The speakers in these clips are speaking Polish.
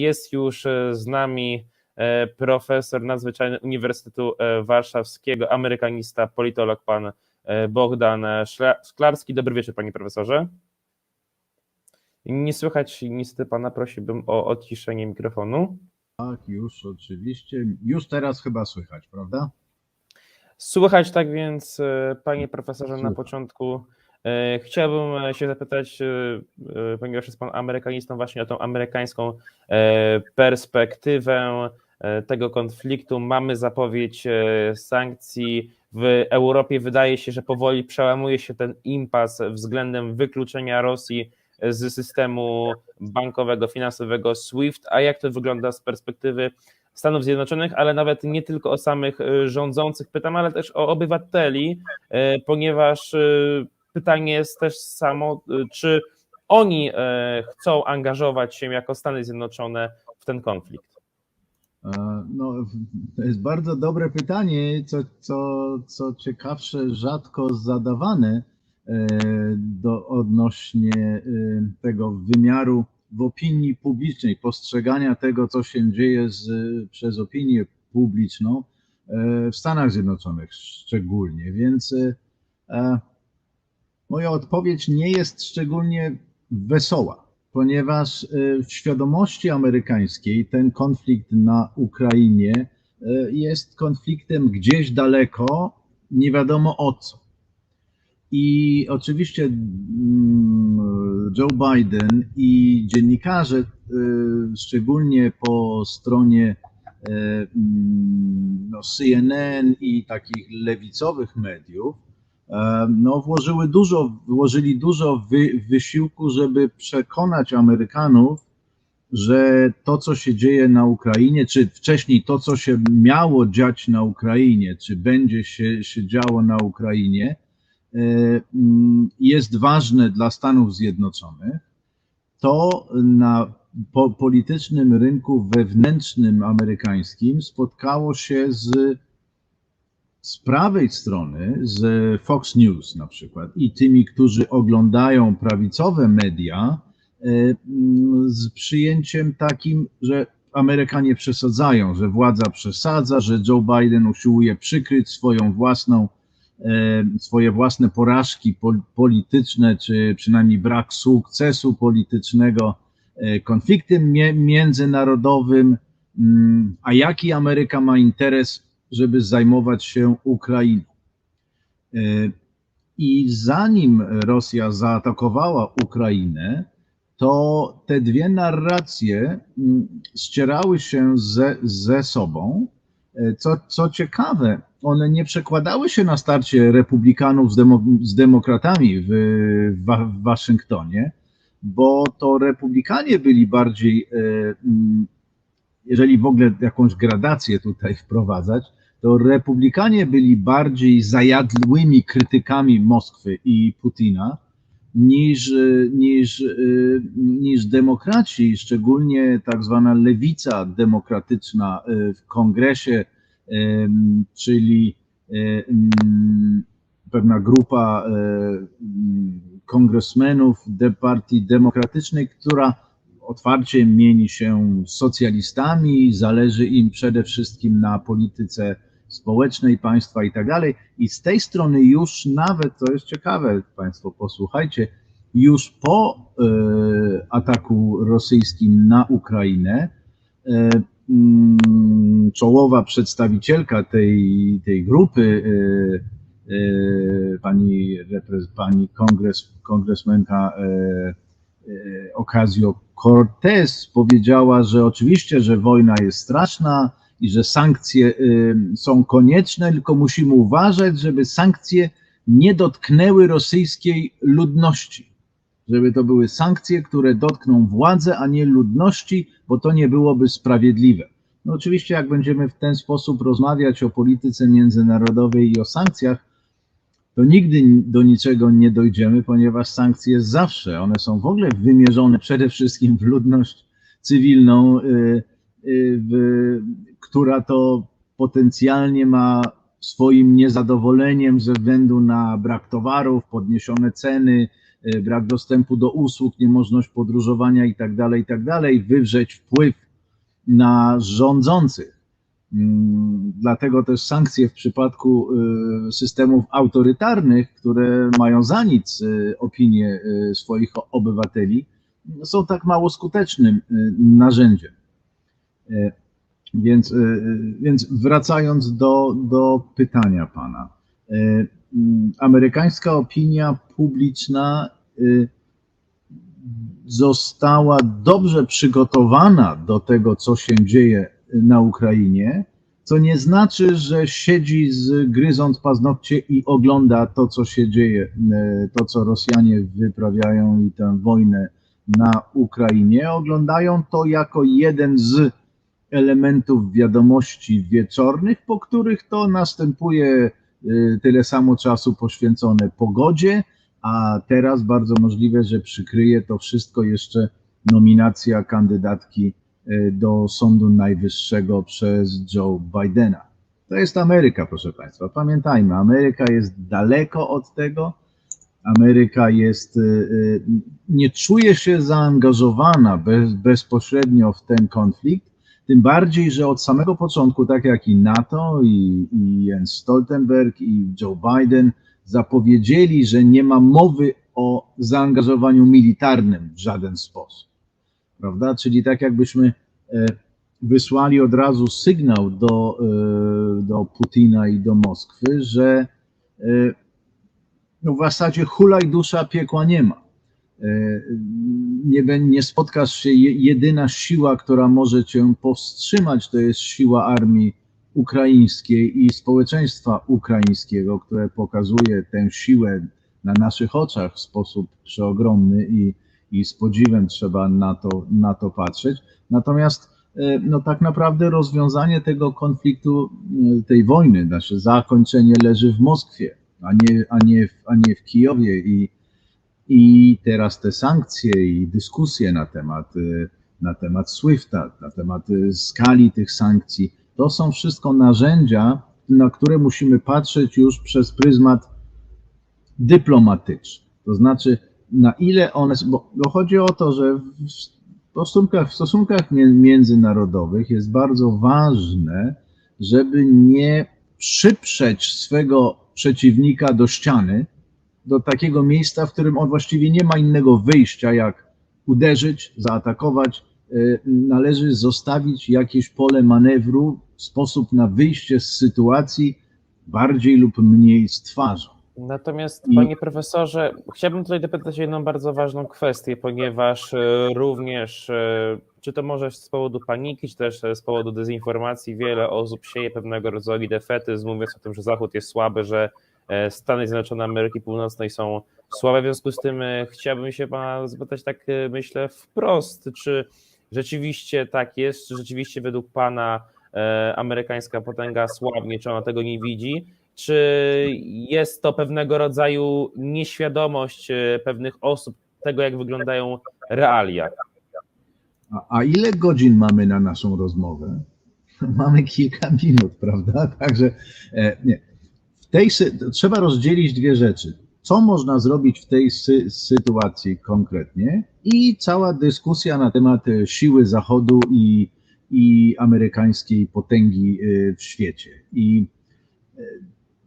Jest już e, z nami e, profesor nadzwyczajny Uniwersytetu e, Warszawskiego, amerykanista, politolog, pan Bogdan Szklarski. Dobry wieczór, panie profesorze. Nie słychać niestety pana, prosiłbym o odciszenie mikrofonu. Tak, już oczywiście. Już teraz chyba słychać, prawda? Słychać, tak więc, panie profesorze, na początku chciałbym się zapytać, e, e, ponieważ jest Pan amerykanistą, właśnie o tą amerykańską perspektywę tego konfliktu. Mamy zapowiedź sankcji. W Europie wydaje się, że powoli przełamuje się ten impas względem wykluczenia Rosji z systemu bankowego, finansowego SWIFT. A jak to wygląda z perspektywy Stanów Zjednoczonych, ale nawet nie tylko o samych rządzących pytam, ale też o obywateli, ponieważ pytanie jest też samo, y, czy oni e, chcą angażować się jako Stany Zjednoczone w ten konflikt? E, no, to jest bardzo dobre pytanie, co, co, co ciekawsze, rzadko zadawane e, do, odnośnie tego wymiaru w opinii publicznej, postrzegania tego, co się dzieje z, przez opinię publiczną w Stanach Zjednoczonych szczególnie. Więc Moja odpowiedź nie jest szczególnie wesoła, ponieważ e, w świadomości amerykańskiej ten konflikt na Ukrainie e, jest konfliktem gdzieś daleko, nie wiadomo o co. I oczywiście mm, Joe Biden i dziennikarze, e, szczególnie po stronie mm, no, CNN i takich lewicowych mediów, no, włożyły dużo, włożyli dużo wy, wysiłku, żeby przekonać Amerykanów, że to, co się dzieje na Ukrainie, czy wcześniej to, co się miało dziać na Ukrainie, czy będzie się, się działo na Ukrainie, jest ważne dla Stanów Zjednoczonych, to na po, politycznym rynku wewnętrznym amerykańskim spotkało się z z prawej strony, z Fox News na przykład i tymi, którzy oglądają prawicowe media, e, z przyjęciem takim, że Amerykanie przesadzają, że władza przesadza, że Joe Biden usiłuje przykryć swoją własną, e, swoje własne porażki polityczne, czy przynajmniej brak sukcesu politycznego e, konfliktem międzynarodowym. Mm, a jaki Ameryka ma interes żeby zajmować się Ukrainą. E, I zanim Rosja zaatakowała Ukrainę, to te dwie narracje mm, ścierały się ze, ze sobą. E, co, co ciekawe, one nie przekładały się na starcie republikanów z, demo, z demokratami w, w, Waszyngtonie, bo to republikanie byli bardziej, e, mm, jeżeli w ogóle jakąś gradację tutaj wprowadzać, to republikanie byli bardziej zajadłymi krytykami Moskwy i Putina niż, niż, niż demokraci, szczególnie tak zwana lewica demokratyczna w kongresie, czyli pewna grupa kongresmenów partii demokratycznej, która otwarcie mieni się socjalistami, zależy im przede wszystkim na polityce społecznej państwa i tak dalej. I z tej strony już nawet, to jest ciekawe, Państwo posłuchajcie, już po e, ataku rosyjskim na Ukrainę, e, mm, czołowa przedstawicielka tej, tej grupy, e, pani, pani kongres, kongresmenka Ocasio Cortez powiedziała, że oczywiście, że wojna jest straszna, i że sankcje y, są konieczne, tylko musimy uważać, żeby sankcje nie dotknęły rosyjskiej ludności. Żeby to były sankcje, które dotkną władzy, a nie ludności, bo to nie byłoby sprawiedliwe. No oczywiście, jak będziemy w ten sposób rozmawiać o polityce międzynarodowej i o sankcjach, to nigdy do niczego nie dojdziemy, ponieważ sankcje zawsze, one są w ogóle wymierzone przede wszystkim w ludność cywilną, y, która to potencjalnie ma swoim niezadowoleniem ze względu na brak towarów, podniesione ceny, e, brak dostępu do usług, niemożność podróżowania i tak dalej, i tak wywrzeć wpływ na rządzących. Mm, Dlatego też sankcje w przypadku y, systemów autorytarnych, które mają za nic y, opinię y, swoich obywateli, są tak mało skutecznym y, narzędziem. Y, Więc, y, więc wracając do, do pytania pana. Y, mm, Amerykańska opinia publiczna została dobrze przygotowana do tego, co się dzieje na Ukrainie, co nie znaczy, że siedzi z gryząc paznokcie i ogląda to, co się dzieje, e, to, co Rosjanie wyprawiają i tę wojnę na Ukrainie. Oglądają to jako jeden z elementów wiadomości wieczornych, po których to następuje e, tyle samo czasu poświęcone pogodzie, a teraz bardzo możliwe, że przykryje to wszystko jeszcze nominacja kandydatki e, do Sądu Najwyższego przez Joe Bidena. To jest Ameryka, proszę Państwa. Pamiętajmy, Ameryka jest daleko od tego. Ameryka jest, e, nie czuje się zaangażowana bez, bezpośrednio w ten konflikt, tym bardziej, że od samego początku, tak jak i NATO, i, i Jens Stoltenberg, i Joe Biden, zapowiedzieli, że nie ma mowy o zaangażowaniu militarnym w żaden sposób. Prawda? Czyli tak jakbyśmy e, wysłali od razu sygnał do, e, do Putina i do Moskwy, że e, no w zasadzie hulaj dusza, piekła nie ma. Nie, nie spotkasz się, je- jedyna siła, która może cię powstrzymać, to jest siła armii ukraińskiej i społeczeństwa ukraińskiego, które pokazuje tę siłę na naszych oczach w sposób przeogromny i, i z podziwem trzeba na to, na to patrzeć. Natomiast e, no tak naprawdę rozwiązanie tego konfliktu, e, tej wojny, znaczy zakończenie leży w Moskwie, a nie, a nie, w- a nie w Kijowie i, i teraz te sankcje i dyskusje na temat, e, na temat SWIFT-a, na temat e, skali tych sankcji, to są wszystko narzędzia, na które musimy patrzeć już przez pryzmat dyplomatyczny. To znaczy, na ile one, bo, bo chodzi o to, że w stosunkach, w stosunkach mię- międzynarodowych jest bardzo ważne, żeby nie przyprzeć swego przeciwnika do ściany, do takiego miejsca, w którym on właściwie nie ma innego wyjścia, jak uderzyć, zaatakować. Y, Należy zostawić jakieś pole manewru, sposób na wyjście z sytuacji bardziej lub mniej z twarzą. Natomiast, panie profesorze, chciałbym tutaj dopytać o jedną bardzo ważną kwestię, ponieważ e, również, e, czy to może z powodu paniki, czy też e, z powodu dezinformacji, wiele osób sieje pewnego rodzaju defetyzm, mówiąc o tym, że Zachód jest słaby, że e, Stany Zjednoczone Ameryki Północnej są słabe. W związku z tym e, chciałbym się pana zapytać tak, e, myślę, wprost, czy rzeczywiście tak jest, czy rzeczywiście według pana e, amerykańska potęga słabnie, czy ona tego nie widzi? Czy jest to pewnego rodzaju nieświadomość e, pewnych osób tego, jak wyglądają realia? A, a ile godzin mamy na naszą rozmowę? Mamy kilka minut, prawda? Także e, nie. Tej, trzeba rozdzielić dwie rzeczy. Co można zrobić w tej sy- sytuacji konkretnie i cała dyskusja na temat e, siły Zachodu i, i amerykańskiej potęgi e, w świecie. I e,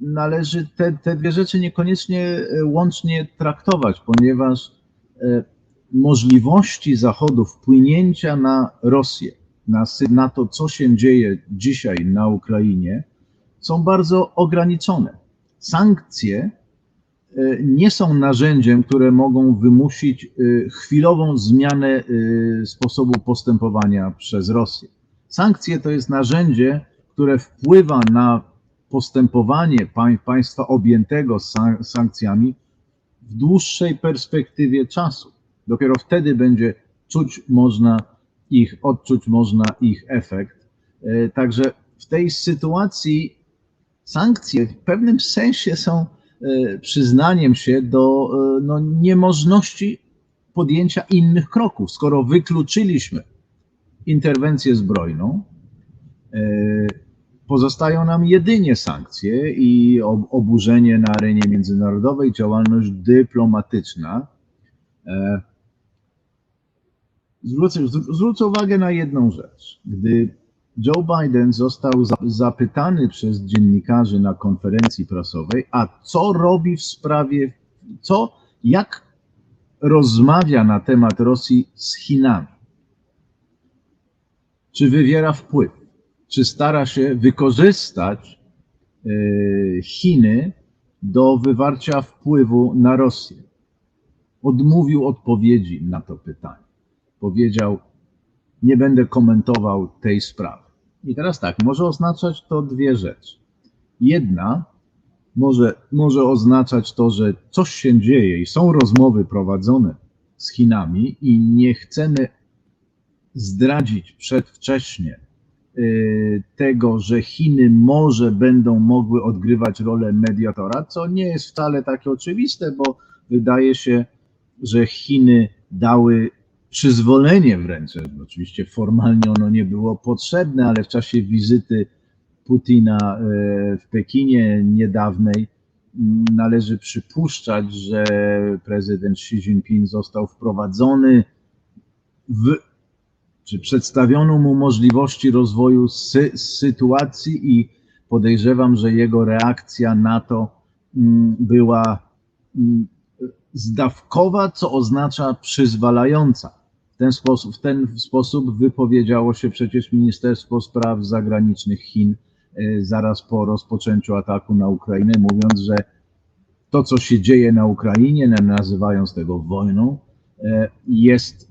należy te, te dwie rzeczy niekoniecznie łącznie traktować, ponieważ możliwości Zachodu wpłynięcia na Rosję, na, na to, co się dzieje dzisiaj na Ukrainie, są bardzo ograniczone. Sankcje e, nie są narzędziem, które mogą wymusić e, chwilową zmianę e, sposobu postępowania przez Rosję. Sankcje to jest narzędzie, które wpływa na postępowanie pań- państwa objętego san- sankcjami w dłuższej perspektywie czasu. Dopiero wtedy będzie czuć można ich, odczuć można ich efekt. Także w tej sytuacji sankcje w pewnym sensie są e, przyznaniem się do e, no, niemożności podjęcia innych kroków. Skoro wykluczyliśmy interwencję zbrojną, e, pozostają nam jedynie sankcje i ob- oburzenie na arenie międzynarodowej, działalność dyplomatyczna. Zwrócę, zwrócę uwagę na jedną rzecz. Gdy Joe Biden został za- zapytany przez dziennikarzy na konferencji prasowej, a co robi w sprawie, co, jak rozmawia na temat Rosji z Chinami. Czy wywiera wpływ? Czy stara się wykorzystać e, Chiny do wywarcia wpływu na Rosję? Odmówił odpowiedzi na to pytanie. Powiedział, nie będę komentował tej sprawy. I teraz tak, może oznaczać to dwie rzeczy. Jedna może, może oznaczać to, że coś się dzieje i są rozmowy prowadzone z Chinami i nie chcemy zdradzić przedwcześnie y, tego, że Chiny może będą mogły odgrywać rolę mediatora, co nie jest wcale takie oczywiste, bo wydaje się, że Chiny dały przyzwolenie wręcz, oczywiście formalnie ono nie było potrzebne, ale w czasie wizyty Putina e, w Pekinie niedawnej m, należy przypuszczać, że prezydent Xi Jinping został wprowadzony w, czy przedstawiono mu możliwości rozwoju sy, sytuacji i podejrzewam, że jego reakcja na to m, była m, zdawkowa, co oznacza przyzwalająca. Ten sposób, w ten sposób wypowiedziało się przecież Ministerstwo Spraw Zagranicznych Chin e, zaraz po rozpoczęciu ataku na Ukrainę, mówiąc, że to, co się dzieje na Ukrainie, nazywając tego wojną, e, jest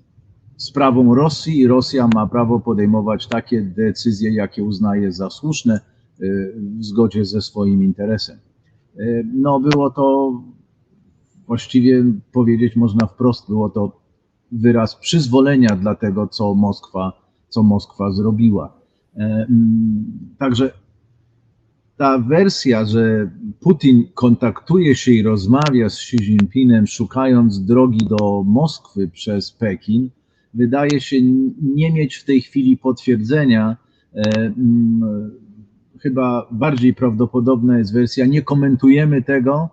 sprawą Rosji i Rosja ma prawo podejmować takie decyzje, jakie uznaje za słuszne e, w zgodzie ze swoim interesem. No, było to właściwie powiedzieć można wprost, było to wyraz przyzwolenia dla tego, co Moskwa, co Moskwa zrobiła. E, mm, Także ta wersja, że Putin kontaktuje się i rozmawia z Xi Jinpingem, szukając drogi do Moskwy przez Pekin, wydaje się nie mieć w tej chwili potwierdzenia. E, mm, Chyba bardziej prawdopodobna jest wersja, nie komentujemy tego,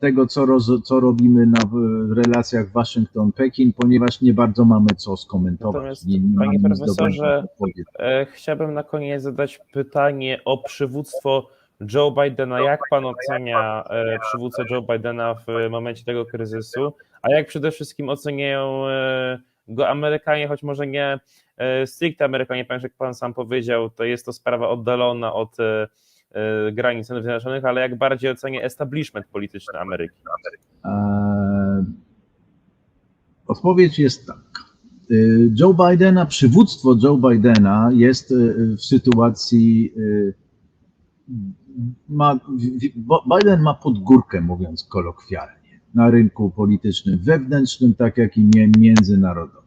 tego, co, roz, co robimy na, w relacjach Waszyngton-Pekin, ponieważ nie bardzo mamy co skomentować. Natomiast, nie, nie panie profesorze. E, Chciałbym na koniec zadać pytanie o przywództwo Joe Bidena. Jak pan ocenia e, przywódcę Joe Bidena w momencie tego kryzysu? A jak przede wszystkim oceniają e, go Amerykanie, choć może nie stricte Amerykanie, ponieważ jak pan sam powiedział, to jest to sprawa oddalona od granic Stanów Zjednoczonych, ale jak bardziej ocenia establishment polityczny Ameryki? Eee, Odpowiedź jest taka. Eee, Joe Bidena, przywództwo Joe Bidena jest e, w sytuacji, e, ma, Biden ma podgórkę, mówiąc kolokwialnie, na rynku politycznym wewnętrznym, tak jak i międzynarodowym.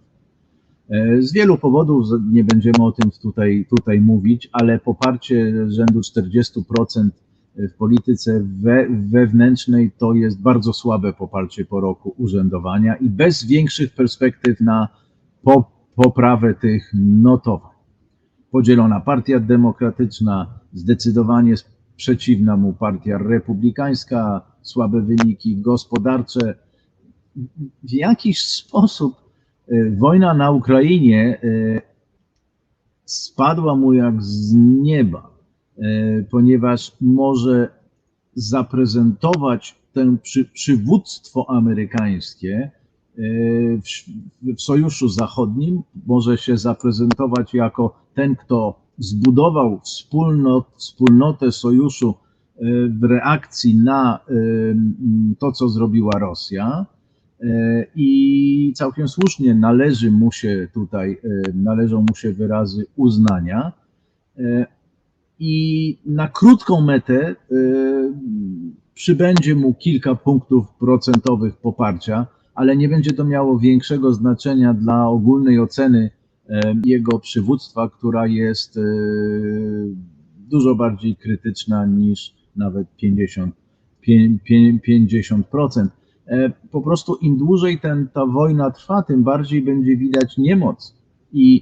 E, Z wielu powodów, nie będziemy o tym tutaj, tutaj mówić, ale poparcie rzędu 40% w polityce we, wewnętrznej to jest bardzo słabe poparcie po roku urzędowania i bez większych perspektyw na po, poprawę tych notowań. Podzielona partia demokratyczna, zdecydowanie przeciwna mu partia republikańska, słabe wyniki gospodarcze. W jakiś sposób e, wojna na Ukrainie e, spadła mu jak z nieba e, ponieważ może zaprezentować ten przy, przywództwo amerykańskie w, w Sojuszu Zachodnim, może się zaprezentować jako ten, kto zbudował wspólnot, wspólnotę Sojuszu w reakcji na to, co zrobiła Rosja. E, I całkiem słusznie należy mu się tutaj, e, należą mu się wyrazy uznania. E, i na krótką metę przybędzie mu kilka punktów procentowych poparcia, ale nie będzie to miało większego znaczenia dla ogólnej oceny jego przywództwa, która jest dużo bardziej krytyczna niż nawet 50, pię- pię- 50%. E, Po prostu im dłużej ten, ta wojna trwa, tym bardziej będzie widać niemoc i,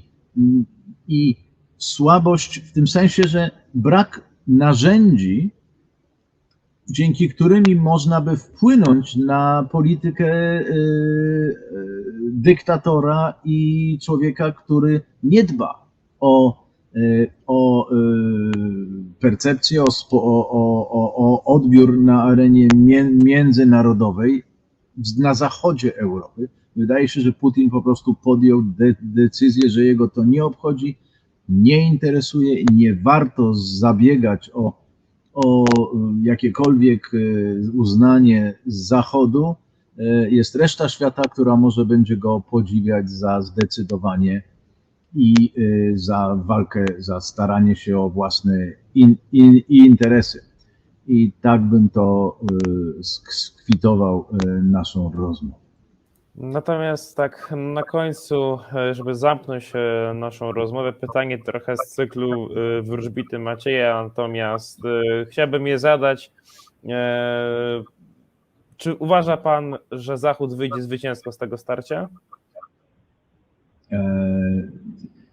i słabość w tym sensie, że brak narzędzi dzięki którymi można by wpłynąć na politykę y, y, dyktatora i człowieka, który nie dba o, o percepcję, o, o, o, o, odbiór na arenie mię- międzynarodowej na zachodzie Europy. Wydaje się, że Putin po prostu podjął de- decyzję, że jego to nie obchodzi, nie interesuje nie warto zabiegać o o jakiekolwiek e, uznanie z Zachodu, e, jest reszta świata, która może będzie go podziwiać za zdecydowanie i e, za walkę, za staranie się o własne in, in, interesy. I tak bym to sk- skwitował e, naszą rozmowę. Natomiast tak na końcu, e, żeby zamknąć e, naszą rozmowę, pytanie trochę z cyklu e, wróżbity Macieja, natomiast chciałbym je zadać. Czy uważa Pan, że Zachód wyjdzie zwycięsko z tego starcia?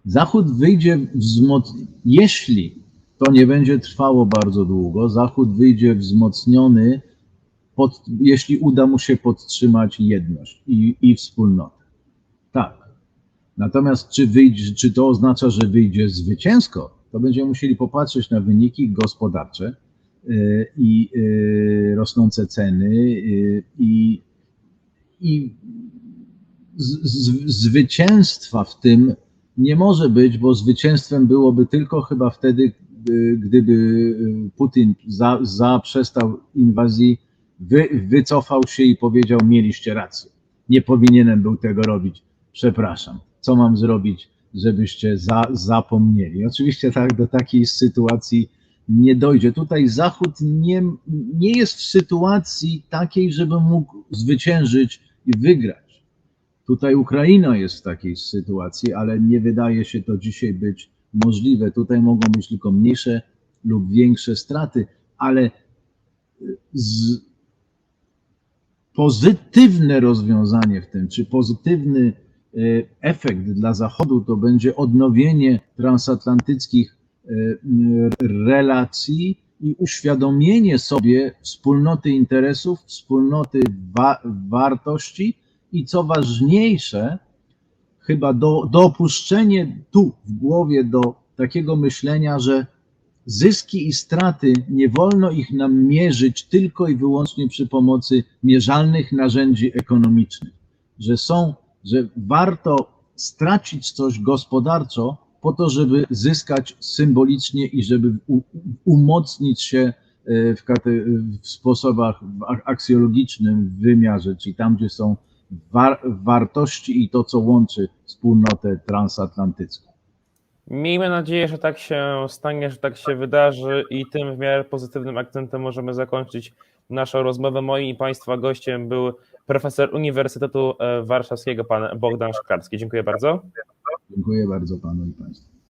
Zachód wyjdzie wzmocniony, jeśli to nie będzie trwało bardzo długo, Zachód wyjdzie wzmocniony, pod, jeśli uda mu się podtrzymać jedność i, i wspólnotę. Tak. Natomiast czy, wyjdzie, czy to oznacza, że wyjdzie zwycięsko, to będziemy musieli popatrzeć na wyniki gospodarcze y, i y, rosnące ceny y, i, i z, z, zwycięstwa w tym nie może być, bo zwycięstwem byłoby tylko chyba wtedy, gdyby y, Putin za, zaprzestał inwazji, wy, wycofał się i powiedział: Mieliście rację. Nie powinienem był tego robić. Przepraszam. Co mam zrobić, żebyście za, zapomnieli? Oczywiście tak do takiej sytuacji nie dojdzie. Tutaj Zachód nie, nie jest w sytuacji takiej, żeby mógł zwyciężyć i wygrać. Tutaj Ukraina jest w takiej sytuacji, ale nie wydaje się to dzisiaj być możliwe. Tutaj mogą być tylko mniejsze lub większe straty, ale z, pozytywne rozwiązanie w tym, czy pozytywny e, efekt dla Zachodu to będzie odnowienie transatlantyckich e, relacji i uświadomienie sobie wspólnoty interesów, wspólnoty wa wartości i co ważniejsze, chyba do, dopuszczenie tu w głowie do takiego myślenia, że zyski i straty nie wolno ich nam mierzyć tylko i wyłącznie przy pomocy mierzalnych narzędzi ekonomicznych, że są, że warto stracić coś gospodarczo po to, żeby zyskać symbolicznie i żeby u, umocnić się w, w sposobach aksjologicznym w wymiarze, czyli tam, gdzie są war, wartości i to, co łączy wspólnotę transatlantycką. Miejmy nadzieję, że tak się stanie, że tak się wydarzy i tym w miarę pozytywnym akcentem możemy zakończyć naszą rozmowę. Moim i Państwa gościem był profesor Uniwersytetu Warszawskiego, pan Bogdan Szklarski. Dziękuję bardzo. Dziękuję bardzo Panu i Państwu.